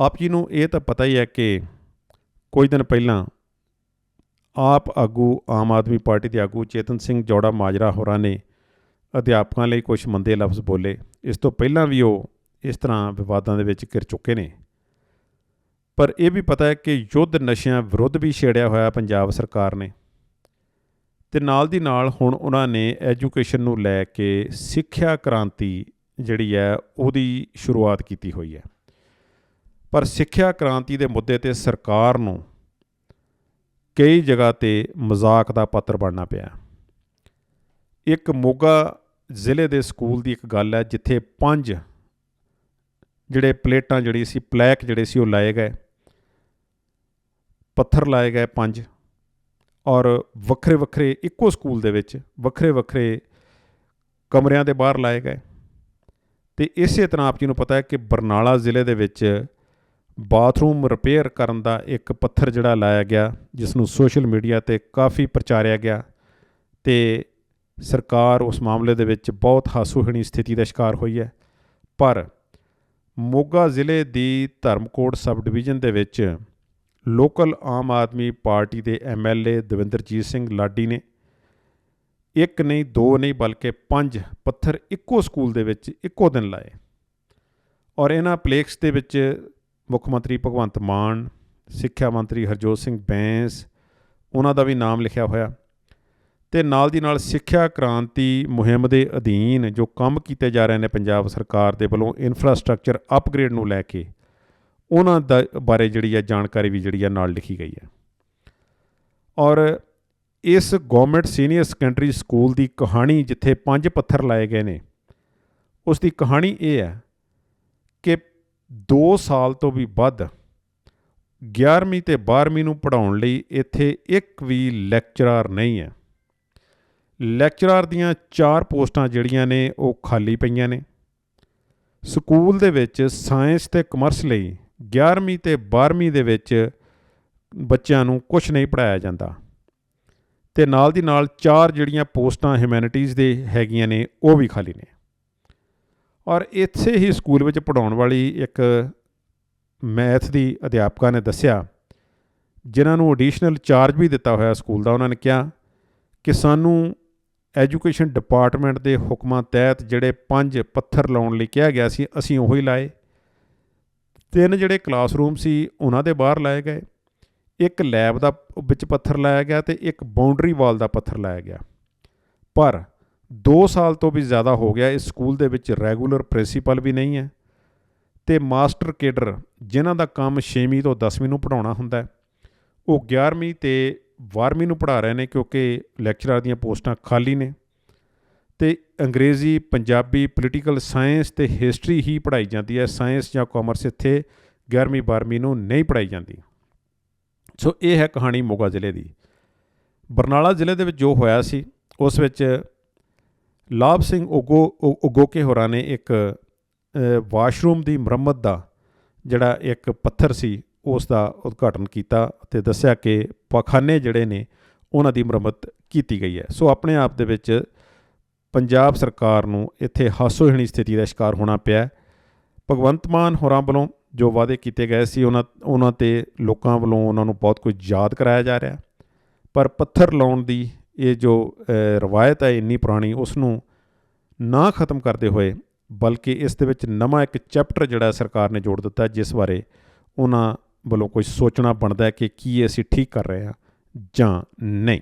ਆਪ ਜੀ ਨੂੰ ਇਹ ਤਾਂ ਪਤਾ ਹੀ ਹੈ ਕਿ ਕੁਝ ਦਿਨ ਪਹਿਲਾਂ ਆਪ ਆਗੂ, ਆਮ ਆਦਮੀ ਪਾਰਟੀ ਦੇ ਆਗੂ ਚੇਤਨ ਸਿੰਘ ਜੋੜਾ ਮਾਜਰਾ ਹੋਰਾਂ ਨੇ ਅਧਿਆਪਕਾਂ ਲਈ ਕੁਝ ਮੰਦੇ ਲਫ਼ਜ਼ ਬੋਲੇ। ਇਸ ਤੋਂ ਪਹਿਲਾਂ ਵੀ ਉਹ ਇਸ ਤਰ੍ਹਾਂ ਵਿਵਾਦਾਂ ਦੇ ਵਿੱਚ ਘਿਰ ਚੁੱਕੇ ਨੇ। ਪਰ ਇਹ ਵੀ ਪਤਾ ਹੈ ਕਿ ਯੁੱਧ ਨਸ਼ਿਆਂ ਵਿਰੁੱਧ ਵੀ ਛੇੜਿਆ ਹੋਇਆ ਪੰਜਾਬ ਸਰਕਾਰ ਨੇ। ਤੇ ਨਾਲ ਦੀ ਨਾਲ ਹੁਣ ਉਹਨਾਂ ਨੇ ਐਜੂਕੇਸ਼ਨ ਨੂੰ ਲੈ ਕੇ ਸਿੱਖਿਆ ਕ੍ਰਾਂਤੀ ਜਿਹੜੀ ਹੈ ਉਹਦੀ ਸ਼ੁਰੂਆਤ ਕੀਤੀ ਹੋਈ ਹੈ। ਪਰ ਸਿੱਖਿਆ ਕ੍ਰਾਂਤੀ ਦੇ ਮੁੱਦੇ ਤੇ ਸਰਕਾਰ ਨੂੰ ਕਈ ਜਗ੍ਹਾ ਤੇ ਮਜ਼ਾਕ ਦਾ ਪਾਤਰ ਬਣਨਾ ਪਿਆ। ਇੱਕ ਮੋਗਾ ਜ਼ਿਲ੍ਹੇ ਦੇ ਸਕੂਲ ਦੀ ਇੱਕ ਗੱਲ ਹੈ, ਜਿੱਥੇ ਪੰਜ ਜਿਹੜੇ ਪਲੇਟਾਂ ਜਿਹੜੀ ਸੀ, ਪਲੈਕ ਜਿਹੜੇ ਸੀ, ਉਹ ਲਾਏ ਗਏ। ਪੱਥਰ ਲਾਏ ਗਏ ਪੰਜ ਔਰ ਵੱਖਰੇ ਵੱਖਰੇ ਇੱਕੋ ਸਕੂਲ ਦੇ ਵਿੱਚ ਵੱਖਰੇ ਵੱਖਰੇ ਕਮਰਿਆਂ ਦੇ ਬਾਹਰ ਲਾਏ ਗਏ। ਤੇ ਇਸੇ ਤਰ੍ਹਾਂ ਆਪ ਜੀ ਨੂੰ ਪਤਾ ਹੈ ਕਿ ਬਰਨਾਲਾ ਜ਼ਿਲ੍ਹੇ ਦੇ ਵਿੱਚ ਬਾਥਰੂਮ ਰਿਪੇਅਰ ਕਰਨ ਦਾ ਇੱਕ ਪੱਥਰ ਜਿਹੜਾ ਲਾਇਆ ਗਿਆ ਜਿਸ ਨੂੰ ਸੋਸ਼ਲ ਮੀਡੀਆ ਤੇ ਕਾਫੀ ਪ੍ਰਚਾਰਿਆ ਗਿਆ ਤੇ ਸਰਕਾਰ ਉਸ ਮਾਮਲੇ ਦੇ ਵਿੱਚ ਬਹੁਤ ਹਾਸੋਹੀਣੀ ਸਥਿਤੀ ਦਾ ਸ਼ਿਕਾਰ ਹੋਈ ਹੈ। ਪਰ ਮੋਗਾ ਜ਼ਿਲ੍ਹੇ ਦੀ ਧਰਮਕੋਟ ਸਬ ਡਿਵੀਜ਼ਨ ਦੇ ਵਿੱਚ ਲੋਕਲ ਆਮ ਆਦਮੀ ਪਾਰਟੀ ਦੇ ਐਮਐਲਏ ਦਵਿੰਦਰਜੀਤ ਸਿੰਘ ਲਾਡੀ ਨੇ ਇੱਕ ਨਹੀਂ, ਦੋ ਨਹੀਂ, ਬਲਕਿ ਪੰਜ ਪੱਥਰ ਇੱਕੋ ਸਕੂਲ ਦੇ ਵਿੱਚ ਇੱਕੋ ਦਿਨ ਲਾਏ। ਔਰ ਇਹਨਾਂ ਪਲੇਕਸ ਦੇ ਵਿੱਚ ਮੁੱਖ ਮੰਤਰੀ ਭਗਵੰਤ ਮਾਨ, ਸਿੱਖਿਆ ਮੰਤਰੀ ਹਰਜੋਤ ਸਿੰਘ ਬੈਂਸ, ਉਹਨਾਂ ਦਾ ਵੀ ਨਾਮ ਲਿਖਿਆ ਹੋਇਆ। ਤੇ ਨਾਲ ਦੀ ਨਾਲ ਸਿੱਖਿਆ ਕ੍ਰਾਂਤੀ ਮੁਹਿੰਮ ਦੇ ਅਧੀਨ ਜੋ ਕੰਮ ਕੀਤੇ ਜਾ ਰਹੇ ਨੇ ਪੰਜਾਬ ਸਰਕਾਰ ਦੇ ਵੱਲੋਂ ਇਨਫਰਾਸਟ੍ਰਕਚਰ ਅਪਗ੍ਰੇਡ ਨੂੰ ਲੈ ਕੇ, ਉਹਨਾਂ ਦਾ ਬਾਰੇ ਜਿਹੜੀ ਹੈ ਜਾਣਕਾਰੀ ਵੀ ਜਿਹੜੀ ਹੈ ਨਾਲ ਲਿਖੀ ਗਈ ਹੈ। ਔਰ ਇਸ ਗਵਰਨਮੈਂਟ ਸੀਨੀਅਰ ਸੈਕੰਡਰੀ ਸਕੂਲ ਦੀ ਕਹਾਣੀ ਜਿੱਥੇ ਪੰਜ ਪੱਥਰ ਲਾਏ ਗਏ ਨੇ, ਉਸ ਦੀ ਕਹਾਣੀ ਇਹ ਹੈ 2 ਸਾਲ ਤੋਂ ਵੀ ਵੱਧ 11ਵੀਂ ਤੇ 12ਵੀਂ ਨੂੰ ਪੜਾਉਣ ਲਈ ਇੱਥੇ ਇੱਕ ਵੀ ਲੈਕਚਰਰ ਨਹੀਂ ਹੈ। ਲੈਕਚਰਰ ਦੀਆਂ ਚਾਰ ਪੋਸਟਾਂ ਜਿਹੜੀਆਂ ਨੇ ਉਹ ਖਾਲੀ ਪਈਆਂ ਨੇ। ਸਕੂਲ ਦੇ ਵਿੱਚ ਸਾਇੰਸ ਤੇ ਕਮਰਸ ਲਈ 11ਵੀਂ ਤੇ 12ਵੀਂ ਦੇ ਵਿੱਚ ਬੱਚਿਆਂ ਨੂੰ ਕੁਝ ਨਹੀਂ ਪੜਾਇਆ ਜਾਂਦਾ। ਤੇ ਨਾਲ ਦੀ ਨਾਲ ਚਾਰ ਜਿਹੜੀਆਂ ਪੋਸਟਾਂ ਹਿਊਮੈਨਿਟੀਜ਼ ਦੇ ਹੈਗੀਆਂ ਨੇ ਉਹ ਵੀ ਖਾਲੀ ਨੇ। ਔਰ ਇੱਥੇ ਹੀ ਸਕੂਲ ਵਿੱਚ ਪੜਾਉਣ ਵਾਲੀ ਇੱਕ ਮੈਥ ਦੀ ਅਧਿਆਪਕਾ ਨੇ ਦੱਸਿਆ, ਜਿਨ੍ਹਾਂ ਨੂੰ ਐਡੀਸ਼ਨਲ ਚਾਰਜ ਵੀ ਦਿੱਤਾ ਹੋਇਆ ਸਕੂਲ ਦਾ, ਉਹਨਾਂ ਨੇ ਕਿਹਾ ਕਿ ਸਾਨੂੰ ਐਜੂਕੇਸ਼ਨ ਡਿਪਾਰਟਮੈਂਟ ਦੇ ਹੁਕਮਾਂ ਤਹਿਤ ਜਿਹੜੇ ਪੰਜ ਪੱਥਰ ਲਾਉਣ ਲਈ ਕਿਹਾ ਗਿਆ ਸੀ, ਅਸੀਂ ਉਹੀ ਲਾਏ। ਤਿੰਨ ਜਿਹੜੇ ਕਲਾਸਰੂਮ ਸੀ, ਉਹਨਾਂ ਦੇ ਬਾਹਰ ਲਾਏ ਗਏ। ਇੱਕ ਲੈਬ ਦਾ ਵਿੱਚ ਪੱਥਰ ਲਾਇਆ ਗਿਆ ਤੇ ਇੱਕ ਬਾਉਂਡਰੀ ਵਾਲ ਦਾ ਪੱਥਰ ਲਾਇਆ ਗਿਆ। ਪਰ 2 ਸਾਲ ਤੋਂ ਵੀ ਜ਼ਿਆਦਾ ਹੋ ਗਿਆ, ਇਸ ਸਕੂਲ ਦੇ ਵਿੱਚ ਰੈਗੂਲਰ ਪ੍ਰਿੰਸੀਪਲ ਵੀ ਨਹੀਂ ਹੈ ਤੇ ਮਾਸਟਰ ਕੇਡਰ ਜਿਨ੍ਹਾਂ ਦਾ ਕੰਮ 6ਵੀਂ ਤੋਂ 10ਵੀਂ ਨੂੰ ਪੜਾਉਣਾ ਹੁੰਦਾ ਉਹ 11ਵੀਂ ਤੇ 12ਵੀਂ ਨੂੰ ਪੜ੍ਹਾ ਰਹੇ ਨੇ ਕਿਉਂਕਿ ਲੈਕਚਰਰ ਦੀਆਂ ਪੋਸਟਾਂ ਖਾਲੀ ਨੇ ਤੇ ਅੰਗਰੇਜ਼ੀ, ਪੰਜਾਬੀ, ਪੋਲੀਟੀਕਲ ਸਾਇੰਸ ਤੇ ਹਿਸਟਰੀ ਹੀ ਪੜ੍ਹਾਈ ਜਾਂਦੀ ਹੈ, ਸਾਇੰਸ ਜਾਂ ਕਾਮਰਸ ਇੱਥੇ 11ਵੀਂ 12ਵੀਂ ਨੂੰ ਨਹੀਂ ਪੜ੍ਹਾਈ ਜਾਂਦੀ। ਸੋ ਇਹ ਹੈ ਕਹਾਣੀ ਮੋਗਾ ਜ਼ਿਲ੍ਹੇ ਦੀ। ਬਰਨਾਲਾ ਜ਼ਿਲ੍ਹੇ ਦੇ ਵਿੱਚ ਜੋ ਹੋਇਆ ਸੀ, ਉਸ ਵਿੱਚ ਲਾਭ ਸਿੰਘ ਉਗੋ ਉਗੋਕੇ ਹੋਰਾਂ ਨੇ ਇੱਕ ਵਾਸ਼ਰੂਮ ਦੀ ਮੁਰੰਮਤ ਦਾ ਜਿਹੜਾ ਇੱਕ ਪੱਥਰ ਸੀ, ਉਸ ਦਾ ਉਦਘਾਟਨ ਕੀਤਾ ਤੇ ਦੱਸਿਆ ਕਿ ਪਖਾਨੇ ਜਿਹੜੇ ਨੇ, ਉਹਨਾਂ ਦੀ ਮੁਰੰਮਤ ਕੀਤੀ ਗਈ ਹੈ। ਸੋ ਆਪਣੇ ਆਪ ਦੇ ਵਿੱਚ ਪੰਜਾਬ ਸਰਕਾਰ ਨੂੰ ਇੱਥੇ ਹਾਸੋਹੀਣੀ ਸਥਿਤੀ ਦਾ ਸ਼ਿਕਾਰ ਹੋਣਾ ਪਿਆ ਭਗਵੰਤ ਮਾਨ ਹੋਰਾਂ ਵੱਲੋਂ ਜੋ ਵਾਅਦੇ ਕੀਤੇ ਗਏ ਸੀ, ਉਹਨਾਂ ਉਹਨਾਂ ਤੇ ਲੋਕਾਂ ਵੱਲੋਂ ਉਹਨਾਂ ਨੂੰ ਬਹੁਤ ਕੁਝ ਯਾਦ ਕਰਾਇਆ ਜਾ ਰਿਹਾ ਪਰ ਪੱਥਰ ਲਾਉਣ ਦੀ ਇਹ ਜੋ ਰਵਾਇਤ ਹੈ ਇੰਨੀ ਪੁਰਾਣੀ ਉਸ ਨੂੰ ਨਾ ਖਤਮ ਕਰਦੇ ਹੋਏ, ਬਲਕਿ ਇਸ ਦੇ ਵਿੱਚ ਨਵਾਂ ਇੱਕ ਚੈਪਟਰ ਜਿਹੜਾ ਸਰਕਾਰ ਨੇ ਜੋੜ ਦਿੱਤਾ, ਜਿਸ ਬਾਰੇ ਉਹਨਾਂ ਵੱਲੋਂ ਕੋਈ ਸੋਚਣਾ ਬਣਦਾ ਹੈ ਕਿ ਕੀ ਅਸੀਂ ਠੀਕ ਕਰ ਰਹੇ ਹਾਂ ਜਾਂ ਨਹੀਂ।